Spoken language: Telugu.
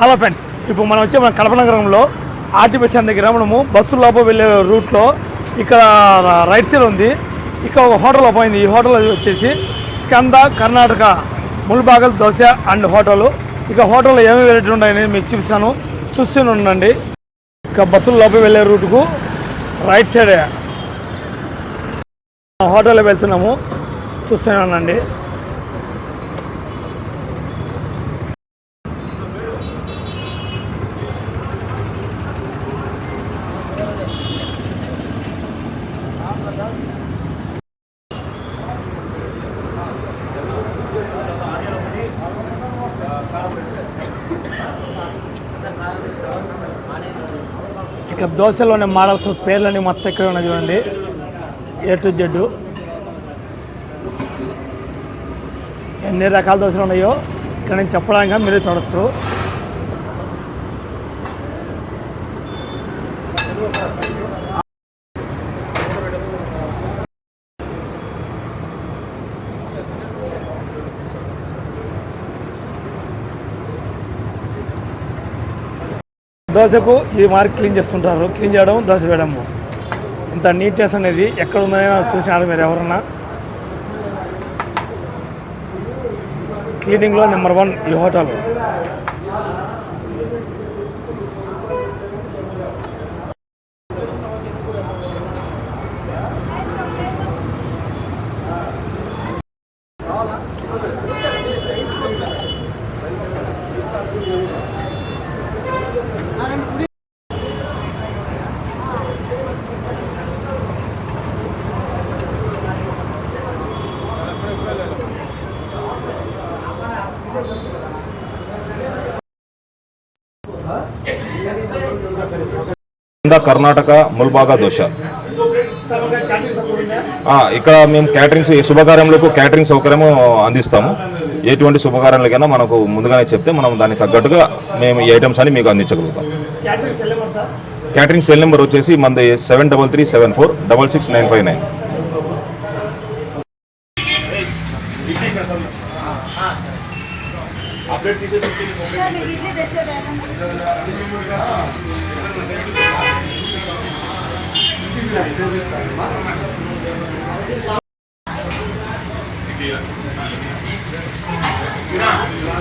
హలో ఫ్రెండ్స్ ఇప్పుడు మనం వచ్చి మన కడప నగరంలో ఆర్టిఫిషియల్ దగ్గర మనము బస్సు లోపల వెళ్ళే రూట్లో ఇక్కడ రైట్ సైడ్ ఉంది. ఇక్కడ ఒక హోటల్ పోయింది ఈ హోటల్ వచ్చేసి స్కంద కర్ణాటక ముల్బాగల్ దోశ అండ్ హోటల్. ఇక హోటల్లో ఏమేమి వెరైటీ ఉన్నాయని మీకు చూపిస్తాను. చూస్తూనే ఉండండి. ఇక బస్సుల లోపల వెళ్ళే రూట్కు రైట్ సైడ్ హోటల్లో వెళ్తున్నాము. చూస్తూనే ఉండండి. ఇక దోశలోని మోడల్స్ పేర్లన్నీ మొత్తం ఇక్కడ ఉన్నది చూడండి. ఏ టు జెడ్ ఎన్ని రకాల దోశలు ఉన్నాయో ఇక్కడ నేను చెప్పడానికి మీరే చూడొచ్చు. దోశకు ఈ మార్క్ క్లీన్ చేస్తుంటారు. క్లీన్ చేయడం దోశ వేయడము. ఇంత నీట్నెస్ అనేది ఎక్కడ ఉందని చూసినారు మీరు ఎవరన్నా? క్లీనింగ్లో నెంబర్ వన్ ఈ హోటల్. కర్ణాటక ముల్బాగా దోశ. ఇక్కడ మేము క్యాటరింగ్స్ ఈ శుభకార్యములకు క్యాటరింగ్ సౌకర్యము అందిస్తాము. ఎటువంటి శుభకార్యాలకైనా మనకు ముందుగానే చెప్తే మనం దానికి తగ్గట్టుగా మేము ఈ ఐటమ్స్ అని మీకు అందించగలుగుతాం. క్యాటరింగ్ సెల్ నెంబర్ వచ్చేసి మనది seven double three seven four double six nine five nine update తీసేసి చూపిస్తాను